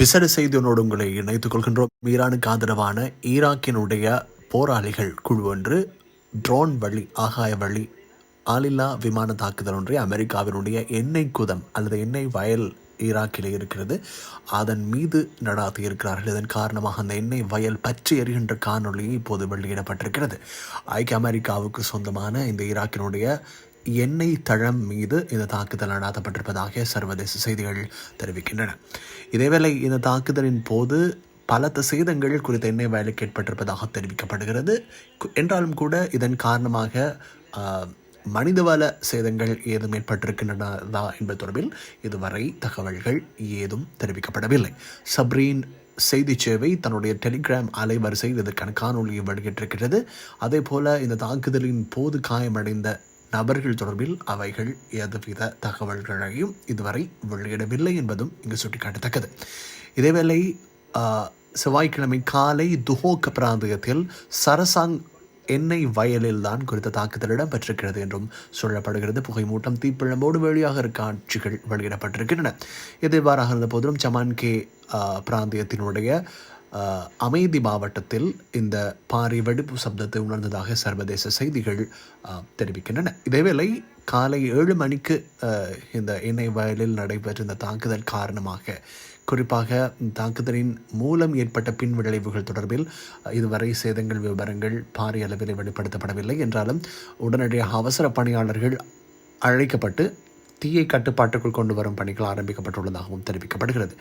விசேட செய்தியோடு உங்களை இணைத்துக் கொள்கின்றோம். ஈரானுக்கு ஆதரவான ஈராக்கினுடைய போராளிகள் குழு ஒன்று ட்ரோன் வழி ஆகாய வழி ஆளில்லா விமான தாக்குதல் ஒன்றை அமெரிக்காவினுடைய எண்ணெய் குதம் அல்லது எண்ணெய் வயல் ஈராக்கில் இருக்கிறது. அதன் மீது நடாத்தி இருக்கிறார்கள். இதன் காரணமாக அந்த எண்ணெய் வயல் பற்றி எரிகின்ற காணொளி இப்போது வெளியிடப்பட்டிருக்கிறது. ஐக்கிய அமெரிக்காவுக்கு சொந்தமான இந்த ஈராக்கினுடைய எண்ணெய் தளம் மீது இந்த தாக்குதல் நடாத்தப்பட்டிருப்பதாக சர்வதேச செய்திகள் தெரிவிக்கின்றன. இதேவேளை இந்த தாக்குதலின் போது பலத்த சேதங்கள் குறித்த எண்ணெய் வேலைக்கு ஏற்பட்டிருப்பதாக தெரிவிக்கப்படுகிறது. என்றாலும் கூட இதன் காரணமாக மனிதவள சேதங்கள் ஏதும் ஏற்பட்டிருக்கின்றனதா என்பது தொடர்பில் இதுவரை தகவல்கள் ஏதும் தெரிவிக்கப்படவில்லை. சப்ரீன் செய்தி சேவை தன்னுடைய டெலிகிராம் அலைவரிசையில் இதற்கான காணொலியை வெளியிட்டிருக்கிறது. அதே போல இந்த தாக்குதலின் போது காயமடைந்த நபர்கள் தொடர்பில் அவைகள் எதுவித தகவல்களையும் இதுவரை வெளியிடவில்லை என்பதும் இங்கு சுட்டிக்காட்டத்தக்கது. இதேவேளை செவ்வாய்க்கிழமை காலை துஹோக் பிராந்தியத்தில் சரசாங் எண்ணெய் வயலில் தான் குறித்த தாக்குதல் இடம்பெற்றிருக்கிறது என்றும் சொல்லப்படுகிறது. புகைமூட்டம் தீப்பிழம்போடு வெளியாக காட்சிகள் வெளியிடப்பட்டிருக்கின்றன. இது இருந்த போதிலும் சமான் கே பிராந்தியத்தினுடைய அமைதி மாவட்டத்தில் இந்த பாரி வெடிப்பு சப்தத்தை உணர்ந்ததாக சர்வதேச செய்திகள் தெரிவிக்கின்றன. இதேவேளை காலை ஏழு மணிக்கு இந்த எண்ணெய் வயலில் நடைபெற்ற இந்த தாக்குதல் காரணமாக குறிப்பாக தாக்குதலின் மூலம் ஏற்பட்ட பின் விளைவுகள் தொடர்பில் இதுவரை சேதங்கள் விவரங்கள் பாரிய அளவில் வெளிப்படுத்தப்படவில்லை. என்றாலும் உடனடியாக அவசர பணியாளர்கள் அழைக்கப்பட்டு தீயை கட்டுப்பாட்டுக்குள் கொண்டு வரும் பணிகள் ஆரம்பிக்கப்பட்டுள்ளதாகவும் தெரிவிக்கப்படுகிறது.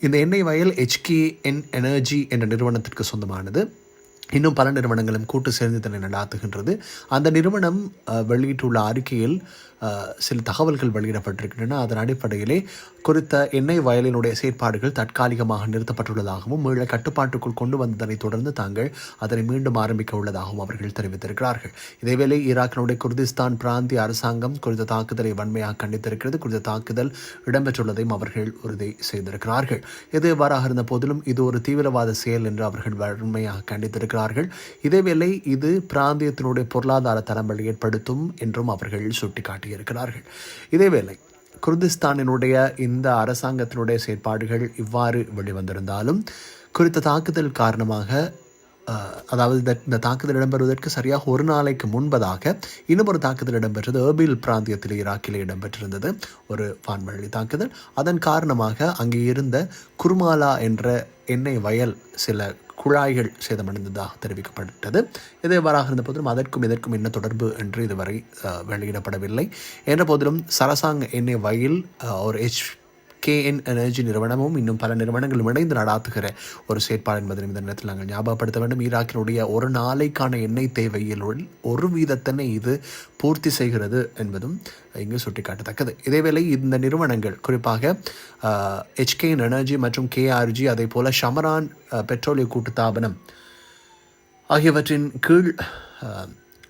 இந்த எண்ணெய் வயல் HKN எனர்ஜி என்ற நிறுவனத்திற்கு சொந்தமானது. இன்னும் பல நிறுவனங்களும் கூட்டு சேர்ந்து தன்னை நடாத்துகின்றது. அந்த நிறுவனம் வெளியிட்டுள்ள அறிக்கையில் சில தகவல்கள் வெளியிடப்பட்டிருக்கின்றன. அதன் அடிப்படையிலே குறித்த எண்ணெய் வயலினுடைய செயற்பாடுகள் தற்காலிகமாக நிறுத்தப்பட்டுள்ளதாகவும் மீள கட்டுப்பாட்டுக்குள் கொண்டு வந்ததனை தொடர்ந்து தாங்கள் அதனை மீண்டும் ஆரம்பிக்க உள்ளதாகவும் அவர்கள் தெரிவித்திருக்கிறார்கள். இதேவேளை ஈராக்கினுடைய குர்திஸ்தான் பிராந்திய அரசாங்கம் குறித்த தாக்குதலை வன்மையாக கண்டித்திருக்கிறது. குறித்த தாக்குதல் இடம்பெற்றுள்ளதையும் அவர்கள் உறுதி செய்திருக்கிறார்கள். இது எவ்வாறாக இருந்த போதிலும் இது ஒரு தீவிரவாத செயல் என்று அவர்கள் வன்மையாக கண்டித்திருக்கிறார்கள் இதேவேளை இது பிராந்தியத்தினுடைய பொருளாதார தரம்பல் ஏற்படுத்தும் என்றும் அவர்கள் சுட்டிக்காட்டியிருக்கிறார்கள். இதேவேளை குர்திஸ்தானினுடைய இந்த அரசாங்கத்தினுடைய செயற்பாடுகள் இவ்வாறு வெளிவந்திருந்தாலும் குறித்த தாக்குதல் காரணமாக அதாவது இந்த- தாக்குதல் இடம்பெறுவதற்கு சரியாக ஒரு நாளைக்கு முன்பதாக இன்னும் ஒரு தாக்குதல் இடம்பெற்றது. ஏர்பில் பிராந்தியத்தில் ஈராக்கில் இடம்பெற்றிருந்தது. ஒரு வான்வழி தாக்குதல். அதன் காரணமாக அங்கே இருந்த குர்மாலா என்ற எண்ணெய் வயல் சில குழாய்கள் சேதமடைந்ததாக தெரிவிக்கப்பட்டது. இது இருந்த போதிலும் அதற்கும் இதற்கும் என்ன தொடர்பு என்று இதுவரை வெளியிடப்படவில்லை. என்ற போதிலும் சரசாங் எண்ணெய் வயல் ஒரு எச் கேஎன் எனர்ஜி நிறுவனமும் இன்னும் பல நிறுவனங்களும் இணைந்து நடாத்துகிற ஒரு செயற்பாடு என்பதை இந்த நேரத்தில் நாங்கள் ஞாபகப்படுத்த வேண்டும். ஈராக்கினுடைய ஒரு நாளைக்கான எண்ணெய் தேவையில் ஒரு வீதத்தினை இது பூர்த்தி செய்கிறது என்பதும் இங்கு சுட்டிக்காட்டத்தக்கது. இதேவேளை இந்த நிறுவனங்கள் குறிப்பாக ஹெச்கேஎன் எனர்ஜி மற்றும் கேஆர்ஜி அதே போல ஷமரான் பெட்ரோலிய கூட்டுத்தாபனம் ஆகியவற்றின் கீழ்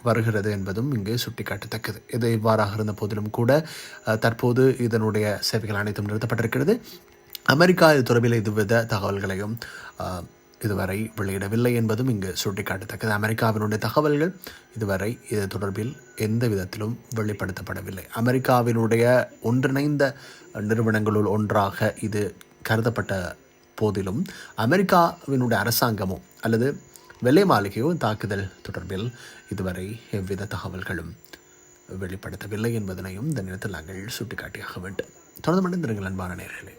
வருகிறது என்பதும் இங்கு சுட்டிக்காட்டத்தக்கது. இது இவ்வாறாக இருந்த போதிலும் கூட தற்போது இதனுடைய சேவைகள் அனைத்தும் நிறுத்தப்பட்டிருக்கிறது. அமெரிக்கா இது தொடர்பில் இதுவித தகவல்களையும் இதுவரை வெளியிடவில்லை என்பதும் இங்கு சுட்டிக்காட்டத்தக்கது. அமெரிக்காவினுடைய தகவல்கள் இதுவரை இது தொடர்பில் எந்த விதத்திலும் வெளிப்படுத்தப்படவில்லை. அமெரிக்காவினுடைய ஒன்றிணைந்த நிறுவனங்களுள் ஒன்றாக இது கருதப்பட்ட போதிலும் அமெரிக்காவினுடைய அரசாங்கமோ அல்லது வெள்ளை மாளிகையோ தாக்குதல் தொடர்பில் இதுவரை எவ்வித தகவல்களும் வெளிப்படுத்தவில்லை என்பதனையும் இந்த நேரத்தில் நாங்கள் சுட்டிக்காட்டியாக வேண்டும். தொடர்ந்து திருங்கள் அன்பான நேர்களே